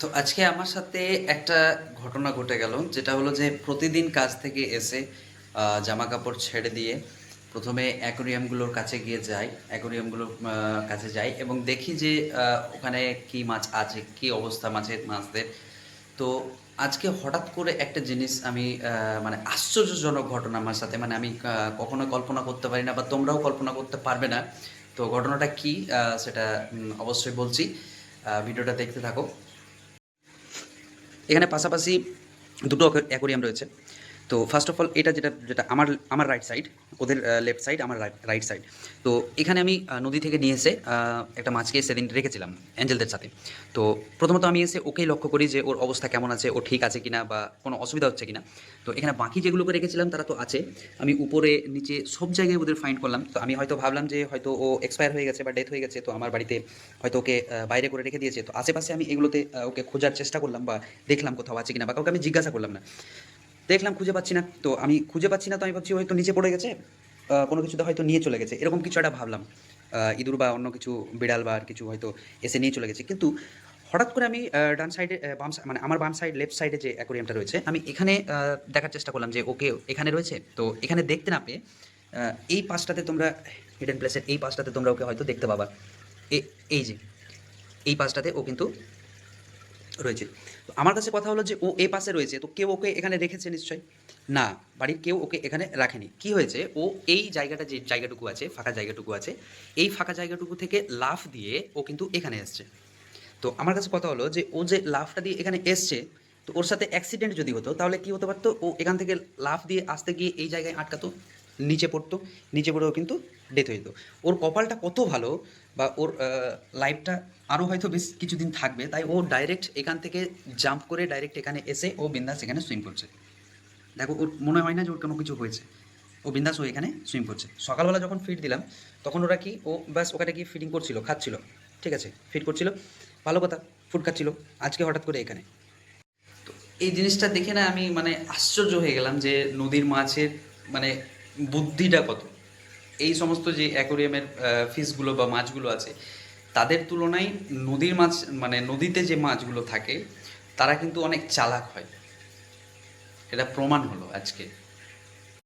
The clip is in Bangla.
তো আজকে আমার সাথে একটা ঘটনা ঘটে গেল, যেটা হলো যে প্রতিদিন কাজ থেকে এসে জামা কাপড় ছেড়ে দিয়ে প্রথমে অ্যাকোরিয়ামগুলোর কাছে গিয়ে যাই, অ্যাকোরিয়ামগুলোর কাছে যাই এবং দেখি যে ওখানে কি মাছ আছে, কি অবস্থা মাছের, মাছদের। তো আজকে হঠাৎ করে একটা জিনিস আমি মানে আশ্চর্যজনক ঘটনা আমার সাথে মানে আমি কখনো কল্পনা করতে পারি না বা তোমরাও কল্পনা করতে পারবে না। তো ঘটনাটা কি সেটা অবশ্যই বলছি। ভিডিওটা দেখতে থাকো। এখানে পাশাপাশি দুটো অ্যাকোরিয়াম রয়েছে। তো ফার্স্ট অফ অল এটা যেটা যেটা আমার আমার রাইট সাইড ওদের লেফট সাইড আমার রাইট সাইড তো এখানে আমি নদী থেকে নিয়ে এসে একটা মাছকে সেদিন রেখেছিলাম, অ্যাঞ্জেলদের সাথে। তো প্রথমত আমি এসে ওকেই লক্ষ্য করি যে ওর অবস্থা কেমন আছে, ও ঠিক আছে কিনা বা কোনো অসুবিধা হচ্ছে কিনা। তো এখানে বাকি যেগুলোকে রেখেছিলাম, তারা তো আছে। আমি উপরে, নিচে সব জায়গায় ওদের ফাইন্ড করলাম। তো আমি হয়তো ভাবলাম যে হয়তো ও এক্সপায়ার হয়ে গেছে বা ডেথ হয়ে গেছে, তো আমার বাড়িতে হয়তো ওকে বাইরে করে রেখে দিয়েছে। তো আশেপাশে আমি এগুলোতে ওকে খোঁজার চেষ্টা করলাম বা দেখলাম কোথাও আছে কিনা বা কাউকে আমি জিজ্ঞাসা করলাম না। দেখলাম খুঁজে পাচ্ছি না। তো আমি খুঁজে পাচ্ছি না, তো আমি ভাবছি হয়তো নিচে পড়ে গেছে। কোনো কিছুতে হয়তো নিয়ে চলে গেছে। এরকম কিছু একটা ভাবলাম। ইঁদুর বা অন্য কিছু, বিড়াল বা আর কিছু হয়তো এসে নিয়ে চলে গেছে। কিন্তু হঠাৎ করে আমি ডান সাইডে বাম মানে আমার বাম সাইড লেফট সাইডে যে অ্যাকোরিয়ামটা রয়েছে, আমি এখানে দেখার চেষ্টা করলাম যে ওকে এখানে রয়েছে। তো এখানে দেখতে না পেয়ে এই পাশটাতে তোমরা হিডেন প্লেসের এই পাশটাতে তোমরা ওকে হয়তো দেখতে পাবা। এই যে, এই পাশটাতে ও কিন্তু রয়েছে। তো আমার কাছে কথা হলো যে ও এ পাশে রয়েছে, তো কেউ ওকে এখানে রেখেছে নিশ্চয়ই না, বাড়ির কেউ ওকে এখানে রাখেনি। কি হয়েছে? ও এই জায়গাটা যে জায়গাটুকু আছে, ফাঁকা জায়গাটুকু আছে, এই ফাঁকা জায়গাটুকু থেকে লাফ দিয়ে ও কিন্তু এখানে এসছে। তো আমার কাছে কথা হলো যে ও যে লাফটা দিয়ে এখানে এসছে, তো ওর সাথে অ্যাক্সিডেন্ট যদি হতো, তাহলে কি হতে পারতো? ও এখান থেকে লাফ দিয়ে আসতে গিয়ে এই জায়গায় আটকাতো? নিচে পড়তো, নিচে পড়েও কিন্তু ডেথ হয়ে যেত। ওর কপালটা কত ভালো বা ওর লাইফটা আরও হয়তো বেশ কিছুদিন থাকবে, তাই ও ডাইরেক্ট এখান থেকে জাম্প করে ডাইরেক্ট এখানে এসে ও বিন্দাস এখানে সুইম করছে। দেখো, ওর মনে হয় না যে ওর কোনো কিছু হয়েছে। ও বিন্দাস ও এখানে সুইম করছে। সকালবেলা যখন ফিড দিলাম, তখন ওরা কি, ও ব্যাস ওখানে গিয়ে ফিডিং করছিল, খাচ্ছিল। ঠিক আছে ফিড করছিল। ভালো কথা ফুড খাচ্ছিল। আজকে হঠাৎ করে এখানে। তো এই জিনিসটা দেখে না আমি মানে আশ্চর্য হয়ে গেলাম যে নদীর মাছের মানে বুদ্ধিটা কত? এই সমস্ত যে অ্যাকোরিয়ামের ফিশগুলো বা মাছগুলো আছে, তাদের তুলনায় নদীর মাছ মানে নদীতে যে মাছগুলো থাকে, তারা কিন্তু অনেক চালাক হয়। এটা প্রমাণ হলো আজকে।